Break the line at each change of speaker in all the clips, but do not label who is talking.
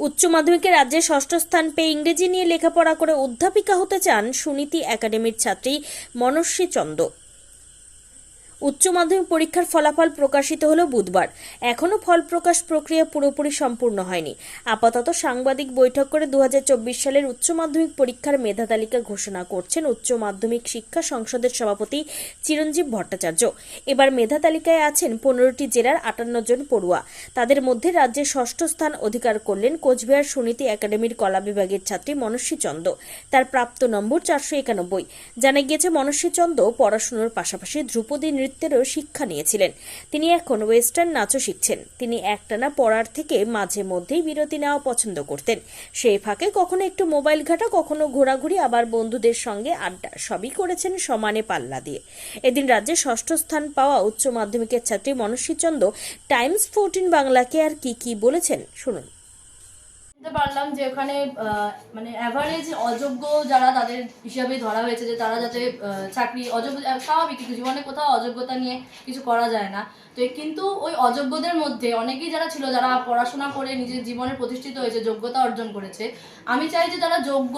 উচ্চ মাধ্যমিকে রাজ্যে ষষ্ঠ স্থান পেয়ে ইংরেজি নিয়ে লেখাপড়া করে অধ্যাপিকা হতে চান সুনীতি একাডেমির ছাত্রী মনস্বী চন্দ। উচ্চ মাধ্যমিক পরীক্ষার ফলাফল প্রকাশিত হলো বুধবার। এখনও ফল প্রকাশ প্রক্রিয়া পুরোপুরি সম্পূর্ণ হয়নি। আপাতত সাংবাদিক বৈঠক করে দুহাজার চব্বিশ সালের উচ্চ মাধ্যমিক পরীক্ষার মেধা তালিকা ঘোষণা করছেন উচ্চ মাধ্যমিক শিক্ষা সংসদের সভাপতি চিরঞ্জীব ভট্টাচার্য। এবার মেধা তালিকায় আছেন পনেরোটি জেলার আটান্ন জন পড়ুয়া। তাদের মধ্যে রাজ্যে ষষ্ঠ স্থান অধিকার করলেন কোচবিহার সুনীতি একাডেমির কলা বিভাগের ছাত্রী মনস্বী চন্দ। তার প্রাপ্ত নম্বর চারশো একানব্বই। জানা গিয়েছে, মনস্বী চন্দ পড়াশুনোর পাশাপাশি ধ্রুপদী নৃত্যেরও শিক্ষা নিয়েছিলেন। তিনি এখন ওয়েস্টার্ন নাচও শিখছেন। তিনি একটানা পড়ার থেকে মাঝে মধ্যেই বিরতি নেওয়া পছন্দ করতেন। সেই ফাঁকে কখনো একটু মোবাইল ঘাটা, কখনো ঘোরাঘুরি, আবার বন্ধুদের সঙ্গে আড্ডা সবই করেছেন সমানে পাল্লা দিয়ে। এদিন রাজ্যে ষষ্ঠ স্থান পাওয়া উচ্চ মাধ্যমিকের ছাত্রী মনস্বী চন্দ টাইমস ফোরটিন বাংলাকে আর কি কি বলেছেন, শুনুন।
জানতে পারলাম যে ওখানে মানে অ্যাভারেজ অযোগ্য যারা তাদের হিসাবে ধরা হয়েছে যে তারা যাতে চাকরি অযোগ্য স্বাভাবিক কিছু জীবনে কোথাও অযোগ্যতা নিয়ে কিছু করা যায় না। তো কিন্তু ওই অযোগ্যদের মধ্যে অনেকেই যারা ছিল যারা পড়াশোনা করে নিজের জীবনে প্রতিষ্ঠিত হয়েছে যোগ্যতা অর্জন করেছে আমি চাই যে যারা যোগ্য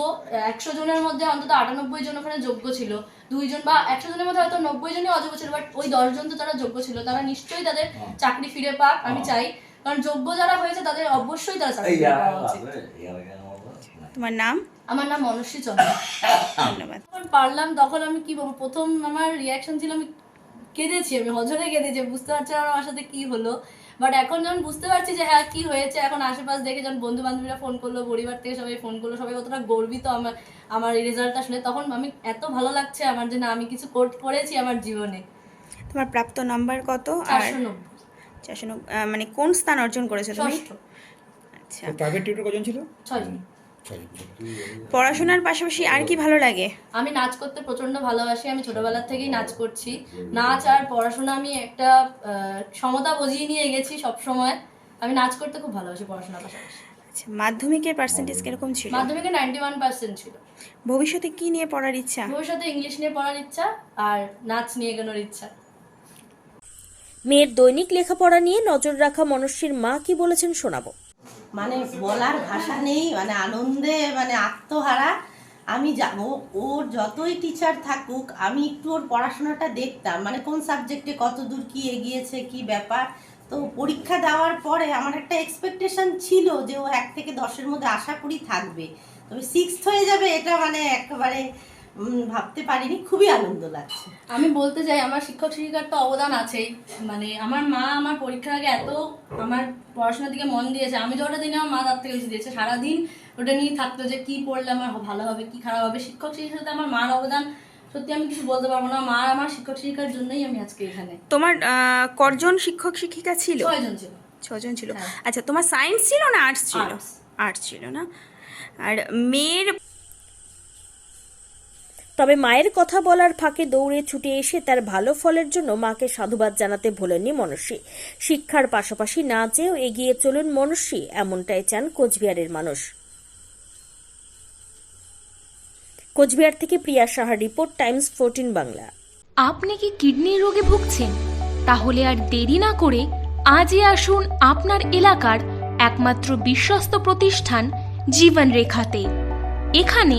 একশো জনের মধ্যে অন্তত আটানব্বই জন ওখানে যোগ্য ছিল দুইজন বা একশো জনের মধ্যে হয়তো নব্বই জনই অযোগ্য ছিল বাট ওই দশজন তো তারা যোগ্য ছিল তারা নিশ্চয়ই তাদের চাকরি ফিরে পাক আমি চাই। কারণ যোগ্য যারা হয়েছে তাদের অবশ্যই তারা চাকরি উচিত।
তোমার নাম?
আমার নাম মনস্বী চন্দ্র।
ধন্যবাদ।
যখন পারলাম তখন আমি কি বলব প্রথম আমার রিয়াকশন ছিল আমি কেঁদেছি আমি হজরে কেঁদেছি বুঝতে পারছি না আমার সাথে কি হলো। বাট এখন যখন বুঝতে পারছি যে হ্যাঁ কি হয়েছে এখন আশেপাশ দেখে যখন বন্ধু বান্ধবীরা ফোন করল পরিবার থেকে সবাই ফোন করল সবাই কতটা গর্বিত আমার আমার এই রেজাল্টটা শুনে তখন আমি এত ভালো লাগছে আমার যে না আমি কিছু কোর্ট করেছি আমার জীবনে।
তোমার প্রাপ্ত নাম্বার কত? আর
চারশো
মানে কোন স্থান অর্জন করেছ তুমি? আচ্ছা।
প্রাইভেট টিউটর কজন ছিল?
ছয়জন।
পড়াশোনার পাশাপাশি আর কি ভালো লাগে?
আমি নাচ করতে প্রচণ্ড ভালোবাসি আমি ছোটবেলা থেকেই নাচ করছি। নাচ আর পড়াশোনা আমি একটা সমতা বজিয়ে নিয়ে গেছি সব সময় আমি নাচ করতে খুব ভালোবাসি পড়াশোনার পাশাপাশি।
আচ্ছা মাধ্যমিকের পার্সেন্টেজ কীরকম ছিল?
মাধ্যমিকে নাইনটি ওয়ান পার্সেন্ট ছিল।
ভবিষ্যতে কি নিয়ে পড়ার ইচ্ছা?
ভবিষ্যতে ইংলিশ নিয়ে পড়ার ইচ্ছা আর নাচ নিয়ে এগোনোর ইচ্ছা।
মেয়ের দৈনিক লেখাপড়া নিয়ে নজর রাখা মনস্বীর মা কি বলেছেন শোনাবো।
মানে বলার ভাষা নেই মানে আনন্দে মানে আত্মহারা। আমি যাব, ওর যতই টিচার থাকুক, আমি একটু ওর পড়াশোনাটা দেখতাম। মানে কোন সাবজেক্টে কত দূর কি এগিয়েছে, কি ব্যাপার। তো পরীক্ষা দেওয়ার পরে আমার একটা এক্সপেকটেশন ছিল যে ও এক থেকে দশের মধ্যে আশা করি থাকবে। তবে সিক্সথ হয়ে যাবে এটা মানে একেবারে ভাবতে পারিনি খুবই আনন্দ লাগছে।
আমি বলতে চাই আমার শিক্ষক শিক্ষিকার তো অবদান আছেই। মানে আমার মা আমার পরীক্ষার আগে এত আমার পড়াশোনার দিকে মন দিয়েছে। আমি যতটা দিনে আমার মা তার থেকে বেশি দিয়েছে। সারাদিন ওটা নিয়ে থাকতো যে কি পড়লে আমার ভালো হবে কি খারাপ হবে। শিক্ষক শিক্ষিকার সাথে আমার মার অবদান সত্যি আমি কিছু বলতে পারব না। মা আমার শিক্ষক শিক্ষিকার জন্যই আমি আজকে এখানে।
তোমার আহ, কজন শিক্ষক শিক্ষিকা ছিল?
ছয়জন ছিল।
ছজন ছিল।
হ্যাঁ।
আচ্ছা তোমার সায়েন্স ছিল না আর্টস ছিল। আর্টস ছিল না। আর মেয়ের
তবে মায়ের কথা বলার ফাঁকে দৌড়ে ছুটে এসে তার ভালো ফলের জন্য মাকে সাধুবাদ জানাতে ভোলেননি মনস্বী। শিক্ষার পাশাপাশি নাচেও এগিয়ে চলুন মনস্বী, এমনটাই চান কোচবিহারের মানুষ। কোচবিহার থেকে প্রিয়া সাহার রিপোর্ট, টাইমস ফোরটিন বাংলা।
আপনি কি কিডনির রোগে ভুগছেন? তাহলে আর দেরি না করে আজই আসুন আপনার এলাকার একমাত্র বিশ্বস্ত প্রতিষ্ঠান জীবন রেখাতে এখানে